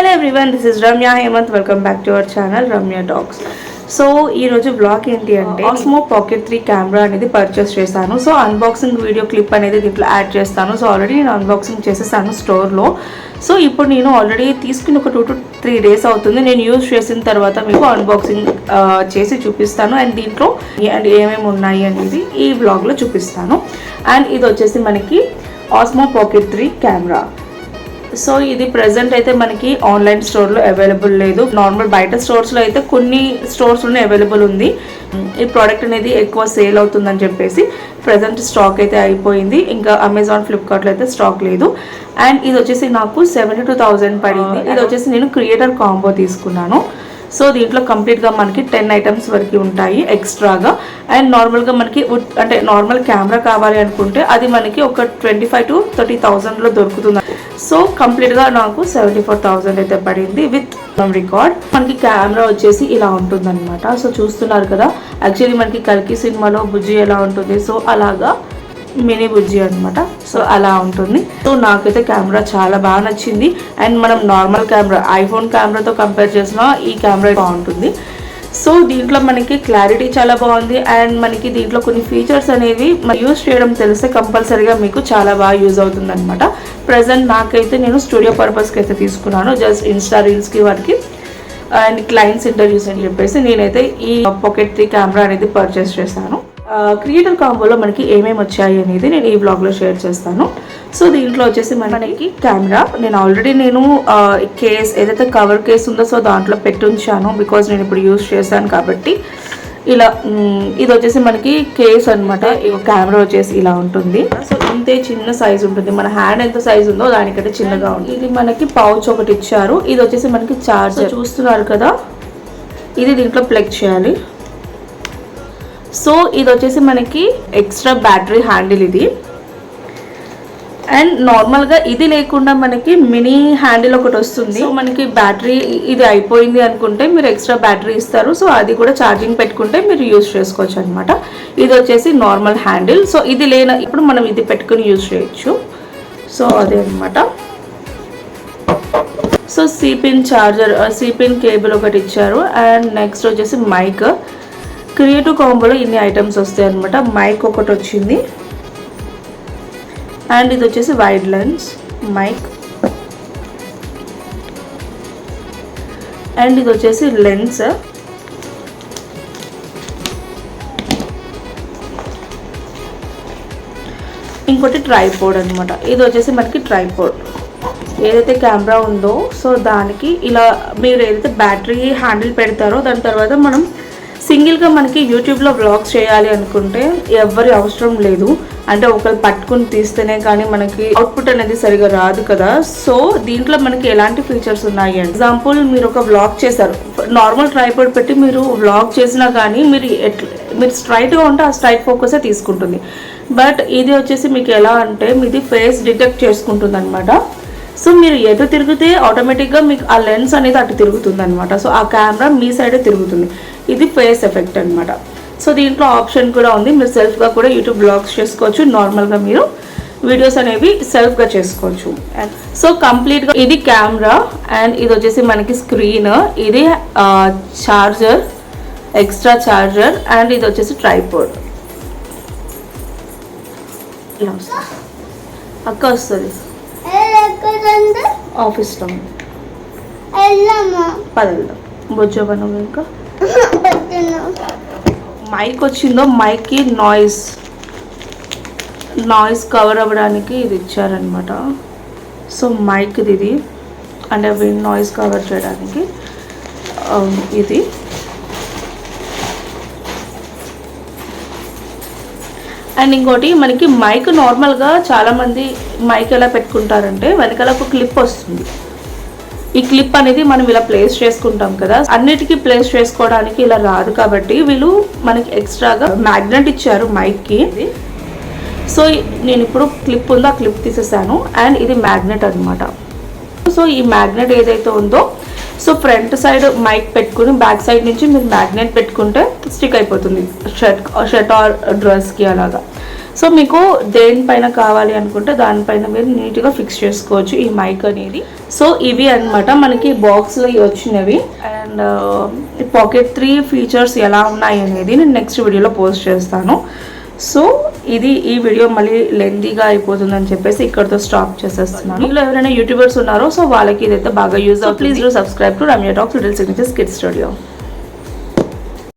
Hello everyone this is Ramya Hemanth welcome back to our channel Ramya talks so ఈరోజు blog ఏంటి అంటే Osmo pocket three camera అనేది purchase చేశాను. So unboxing video clip అనేది దీంట్లో add చేస్తాను. So already నేను అన్బాక్సింగ్ చేసేసాను స్టోర్లో సో ఇప్పుడు నేను ఆల్రెడీ తీసుకుని ఒక టూ టు త్రీ డేస్ అవుతుంది. నేను యూజ్ చేసిన తర్వాత మీకు అన్బాక్సింగ్ చేసి చూపిస్తాను. అండ్ దీంట్లో అండ్ ఏమేమి ఉన్నాయి అనేది ఈ బ్లాగ్లో చూపిస్తాను. అండ్ ఇది వచ్చేసి మనకి Osmo pocket three camera so ఇది ప్రెసెంట్ అయితే మనకి ఆన్లైన్ స్టోర్లో అవైలబుల్ లేదు. నార్మల్ బయట స్టోర్స్లో అయితే కొన్ని స్టోర్స్లోనే అవైలబుల్ ఉంది. ఈ ప్రోడక్ట్ అనేది ఎక్కువ సేల్ అవుతుందని చెప్పేసి ప్రజెంట్ స్టాక్ అయితే అయిపోయింది. ఇంకా అమెజాన్ ఫ్లిప్కార్ట్లో అయితే స్టాక్ లేదు. అండ్ ఇది వచ్చేసి నాకు సెవెంటీ టూ థౌజండ్ పడింది ఇది వచ్చేసి నేను క్రియేటర్ కాంబో తీసుకున్నాను. సో దీంట్లో కంప్లీట్గా మనకి టెన్ ఐటమ్స్ వరకు ఉంటాయి ఎక్స్ట్రాగా అండ్ నార్మల్గా మనకి అంటే నార్మల్ కెమెరా కావాలి అనుకుంటే అది మనకి ఒక ట్వంటీ ఫైవ్ టు థర్టీ థౌజండ్లో దొరుకుతుంది. సో కంప్లీట్గా నాకు సెవెంటీ ఫోర్ థౌజండ్ అయితే పడింది విత్ రికార్డ్ మనకి కెమెరా వచ్చేసి ఇలా ఉంటుందన్నమాట. సో చూస్తున్నారు కదా యాక్చువల్లీ మనకి కల్కి సినిమాలో బుజ్జి ఎలా ఉంటుంది? సో అలాగా మినీ బుజ్జి అనమాట సో అలా ఉంటుంది. సో నాకైతే కెమెరా చాలా బాగా నచ్చింది. అండ్ మనం నార్మల్ కెమెరా ఐఫోన్ కెమెరాతో కంపేర్ చేసిన ఈ కెమెరా బాగుంటుంది. సో దీంట్లో మనకి క్లారిటీ చాలా బాగుంది. అండ్ మనకి దీంట్లో కొన్ని ఫీచర్స్ అనేవి యూజ్ చేయడం తెలిస్తే కంపల్సరీగా మీకు చాలా బాగా యూజ్ అవుతుంది అనమాట ప్రజెంట్ నాకైతే నేను స్టూడియో పర్పస్కి అయితే తీసుకున్నాను. జస్ట్ ఇన్స్టా రీల్స్కి వాటికి. అండ్ క్లయింట్స్ ఇంటర్వ్యూస్ అని చెప్పేసి నేనైతే ఈ పాకెట్ త్రీ కెమెరా అనేది పర్చేస్ చేశాను. Uh, క్రియేటర్ కాంబోలో మనకి ఏమేమి వచ్చాయి అనేది నేను ఈ బ్లాగ్లో షేర్ చేస్తాను. సో దీంట్లో వచ్చేసి మనకి కెమెరా నేను ఆల్రెడీ నేను కేస్ ఏదైతే కవర్ కేస్ ఉందో సో దాంట్లో పెట్టి ఉంచాను బికాజ్ నేను ఇప్పుడు యూజ్ చేశాను కాబట్టి. ఇలా ఇది వచ్చేసి మనకి కేస్ అనమాట కెమెరా వచ్చేసి ఇలా ఉంటుంది. సో ఇంతే చిన్న సైజ్ ఉంటుంది. మన హ్యాండ్ ఎంత సైజ్ ఉందో దానికంటే చిన్నగా ఉంది ఇది మనకి పౌచ్ ఒకటి ఇచ్చారు. ఇది వచ్చేసి మనకి చార్జర్ చూస్తున్నారు కదా? ఇది దీంట్లో ప్లగ్ చేయాలి. సో ఇది వచ్చేసి మనకి ఎక్స్ట్రా బ్యాటరీ హ్యాండిల్ ఇది. అండ్ నార్మల్గా ఇది లేకుండా మనకి మినీ హ్యాండిల్ ఒకటి వస్తుంది. సో మనకి బ్యాటరీ ఇది అయిపోయింది అనుకుంటే మీరు ఎక్స్ట్రా బ్యాటరీ ఇస్తారు. సో అది కూడా ఛార్జింగ్ పెట్టుకుంటే మీరు యూజ్ చేసుకోవచ్చు అనమాట ఇది వచ్చేసి నార్మల్ హ్యాండిల్ సో ఇది లేన ఇప్పుడు మనం ఇది పెట్టుకుని యూజ్ చేయొచ్చు. సో అదే అనమాట సో సిపిన్ చార్జర్ సిపిన్ కేబుల్ ఒకటి ఇచ్చారు. అండ్ నెక్స్ట్ వచ్చేసి మైక్ క్రియేటివ్ కాంబోలో ఇన్ని ఐటమ్స్ వస్తాయి అనమాట మైక్ ఒకటి వచ్చింది. అండ్ ఇది వచ్చేసి వైడ్ లెన్స్ మైక్. అండ్ ఇది వచ్చేసి లెన్స్. ఇంకోటి ట్రైపోర్డ్ అనమాట ఇది వచ్చేసి మనకి ట్రైపోర్డ్ ఏదైతే కెమెరా ఉందో సో దానికి ఇలా మీరు ఏదైతే బ్యాటరీ హ్యాండిల్ పెడతారో దాని తర్వాత మనం సింగిల్గా మనకి యూట్యూబ్లో బ్లాగ్స్ చేయాలి అనుకుంటే ఎవరి అవసరం లేదు. అంటే ఒకరు పట్టుకుని తీస్తేనే కానీ మనకి అవుట్పుట్ అనేది సరిగా రాదు కదా. సో దీంట్లో మనకి ఎలాంటి ఫీచర్స్ ఉన్నాయి? ఎగ్జాంపుల్ మీరు ఒక వ్లాగ్ చేశారు. నార్మల్ ట్రైపోర్డ్ పెట్టి మీరు వ్లాగ్ చేసినా కానీ మీరు ఎట్లా మీరు స్ట్రైట్గా ఉంటే ఆ స్ట్రైట్ ఫోకసే తీసుకుంటుంది. బట్ ఇది వచ్చేసి మీకు ఎలా అంటే మీది ఫేస్ డిటెక్ట్ చేసుకుంటుంది అనమాట సో మీరు ఎటు తిరిగితే ఆటోమేటిక్గా మీకు ఆ లెన్స్ అనేది అటు తిరుగుతుంది అనమాట సో ఆ కెమెరా మీ సైడే తిరుగుతుంది. ఇది ఫేస్ ఎఫెక్ట్ అనమాట సో దీంట్లో ఆప్షన్ కూడా ఉంది. మీరు సెల్ఫ్గా కూడా యూట్యూబ్ బ్లాగ్స్ చేసుకోవచ్చు. నార్మల్గా మీరు వీడియోస్ అనేవి సెల్ఫ్గా చేసుకోవచ్చు. అండ్ సో కంప్లీట్గా ఇది కెమెరా అండ్ ఇది వచ్చేసి మనకి స్క్రీన్ ఇది చార్జర్ ఎక్స్ట్రా చార్జర్ అండ్ ఇది వచ్చేసి ట్రైపోర్డ్ అక్క వస్తుంది. ఆఫీస్లో పదవెళ్దాం బొజ్జో పను ఇంకా. మైక్ వచ్చిందో మైక్కి నాయిస్. నాయిస్ కవర్ అవ్వడానికి ఇది ఇచ్చారనమాట సో మైక్ ఇది. అంటే విన్ నాయిస్ కవర్ చేయడానికి ఇది. అండ్ ఇంకోటి మనకి మైక్ నార్మల్గా చాలామంది మైక్ ఎలా పెట్టుకుంటారంటే వెనకాల ఒక క్లిప్ వస్తుంది. ఈ క్లిప్ అనేది మనం ఇలా ప్లేస్ చేసుకుంటాం కదా. అన్నిటికీ ప్లేస్ చేసుకోవడానికి ఇలా రాదు కాబట్టి వీళ్ళు మనకి ఎక్స్ట్రాగా మ్యాగ్నెట్ ఇచ్చారు మైక్కి సో నేను ఇప్పుడు క్లిప్ ఉందో? ఆ క్లిప్ తీసేసాను. అండ్ ఇది మ్యాగ్నెట్ అన్నమాట. సో ఈ మ్యాగ్నెట్ ఏదైతే ఉందో సో ఫ్రంట్ సైడ్ మైక్ పెట్టుకుని బ్యాక్ సైడ్ నుంచి మీరు మ్యాగ్నెట్ పెట్టుకుంటే స్టిక్ అయిపోతుంది షర్ట్ షర్ట్ ఆర్ డ్రెస్కి అలాగా. సో మీకు దేనిపైన కావాలి అనుకుంటే దానిపైన మీరు నీట్గా ఫిక్స్ చేసుకోవచ్చు ఈ మైక్ అనేది. సో ఇవి అన్నమాట మనకి బాక్స్లో వచ్చినవి. అండ్ పాకెట్ త్రీ ఫీచర్స్ ఎలా ఉన్నాయి అనేది నేను నెక్స్ట్ వీడియోలో పోస్ట్ చేస్తాను. సో ఇది ఈ వీడియో మళ్ళీ లెందీగా అయిపోతుందని చెప్పేసి ఇక్కడతో స్టాప్ చేసేస్తున్నాను. మీలో ఎవరైనా యూట్యూబర్స్ ఉన్నారో సో వాళ్ళకి ఇదైతే బాగా యూజ్ అవుతుంది. Please do subscribe to Ramya talks little signatures kid studio